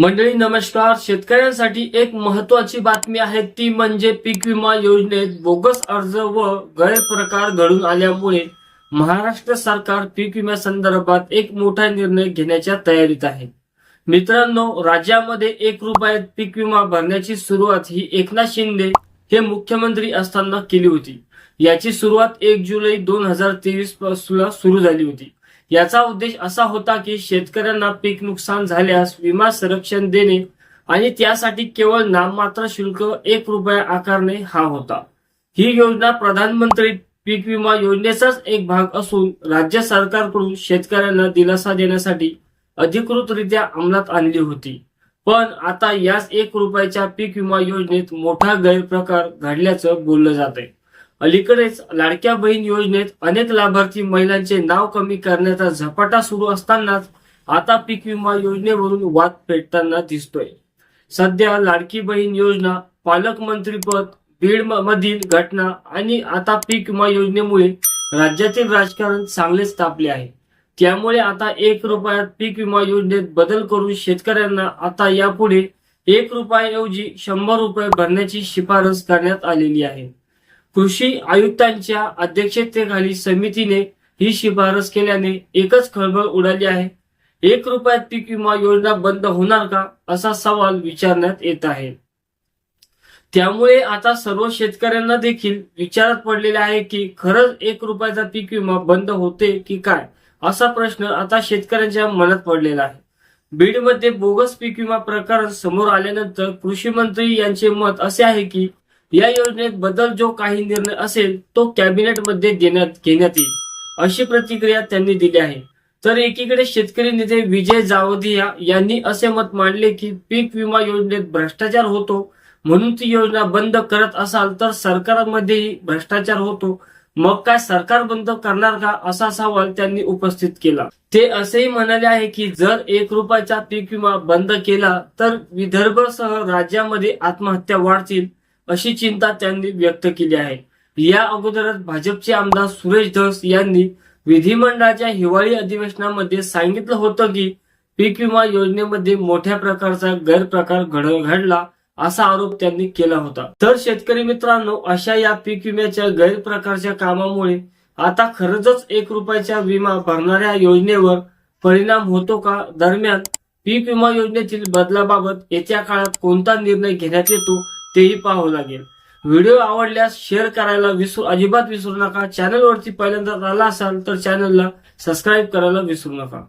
मंडळी नमस्कार. शेतकऱ्यांसाठी एक महत्वाची बातमी आहे. ती म्हणजे पीक विमा योजनेत बोगस अर्ज व गैरप्रकार घडून आल्यामुळे महाराष्ट्र सरकार पीक विम्यासंदर्भात एक मोठा निर्णय घेण्याच्या तयारीत आहे. मित्रांनो राज्यामध्ये एक रुपयात पीक विमा भरण्याची सुरुवात ही एकनाथ शिंदे हे मुख्यमंत्री असताना केली होती. याची सुरुवात एक जुलै दोन हजार तेवीसपासून सुरू झाली होती. याचा उद्देश असा होता की शेतकऱ्यांना पीक नुकसान झाल्यास विमा संरक्षण देणे आणि त्यासाठी केवळ नाममात्र शुल्क एक रुपया आकारणे हा होता. ही योजना प्रधानमंत्री पीक विमा योजनेचाच एक भाग असून राज्य सरकारकडून शेतकऱ्यांना दिलासा देण्यासाठी अधिकृतरित्या अंमलात आणली होती. पण आता याच एक रुपयाच्या पीक विमा योजनेत मोठा गैरप्रकार घडल्याचं बोललं जात आहे अलीकडेच लाडक्या बहीण योजनेत अनेक लाभार्थी महिलांचे नाव कमी करण्याचा झपाटा सुरू असतानाच आता पीक विमा योजनेवरून वाद पेटताना दिसतोय. सध्या लाडकी बहीण योजना पालकमंत्रीपद बीड मधील घटना आणि आता पीक विमा योजनेमुळे राज्यातील राजकारण चांगलेच तापले आहे. त्यामुळे आता एक रुपयात पीक विमा योजनेत बदल करून शेतकऱ्यांना आता यापुढे एक रुपयाऐवजी शंभर रुपये भरण्याची शिफारस करण्यात आलेली आहे. कृषी आयुक्तांच्या अध्यक्षतेखाली समितीने ही शिफारस केल्याने एकच खळबळ उडाली आहे. एक रुपयात पीक विमा योजना बंद होणार का असा सवाल विचारण्यात येत आहे. त्यामुळे आता सर्व शेतकऱ्यांना देखील विचारात पडलेले आहे की खरंच एक रुपयाचा पीक विमा बंद होते की काय असा प्रश्न आता शेतकऱ्यांच्या मनात पडलेला आहे. बीडमध्ये बोगस पीक विमा प्रकरण समोर आल्यानंतर कृषी मंत्री यांचे मत असे आहे की या योजनेत बदल जो काही निर्णय असेल तो कॅबिनेटमध्ये देण्यात घेण्यात येईल अशी प्रतिक्रिया त्यांनी दिली आहे. तर एकीकडे शेतकरी नेते विजय जावदिया यांनी असे मत मांडले की पीक विमा योजनेत भ्रष्टाचार होतो म्हणून ती योजना बंद करत असाल तर सरकारमध्येही भ्रष्टाचार होतो. मग काय सरकार बंद करणार का असा सवाल त्यांनी उपस्थित केला. ते असेही म्हणाले आहे की जर एक रुपयाचा पीक विमा बंद केला तर विदर्भसह राज्यामध्ये आत्महत्या वाढतील अशी चिंता त्यांनी व्यक्त केली आहे. या अगोदरच भाजपचे आमदार सुरेश धस यांनी विधिमंडळाच्या हिवाळी अधिवेशनामध्ये सांगितलं होतं की पीक विमा योजनेमध्ये मोठ्या प्रकारचा गैरप्रकार घडव घडला असा आरोप त्यांनी केला होता. तर शेतकरी मित्रांनो अशा या पीक विम्याच्या गैरप्रकारच्या कामामुळे आता खरंच एक रुपयाच्या विमा भरणाऱ्या योजनेवर परिणाम होतो का? दरम्यान पीक विमा योजनेतील बदलाबाबत येत्या काळात कोणता निर्णय घेण्यात येतो? तेही पाहावं लागेल. व्हिडिओ आवडल्यास शेअर करायला विसरू अजिबात विसरू नका. चॅनलवरती पहिल्यांदा आला असाल तर चॅनलला सबस्क्राईब करायला विसरू नका.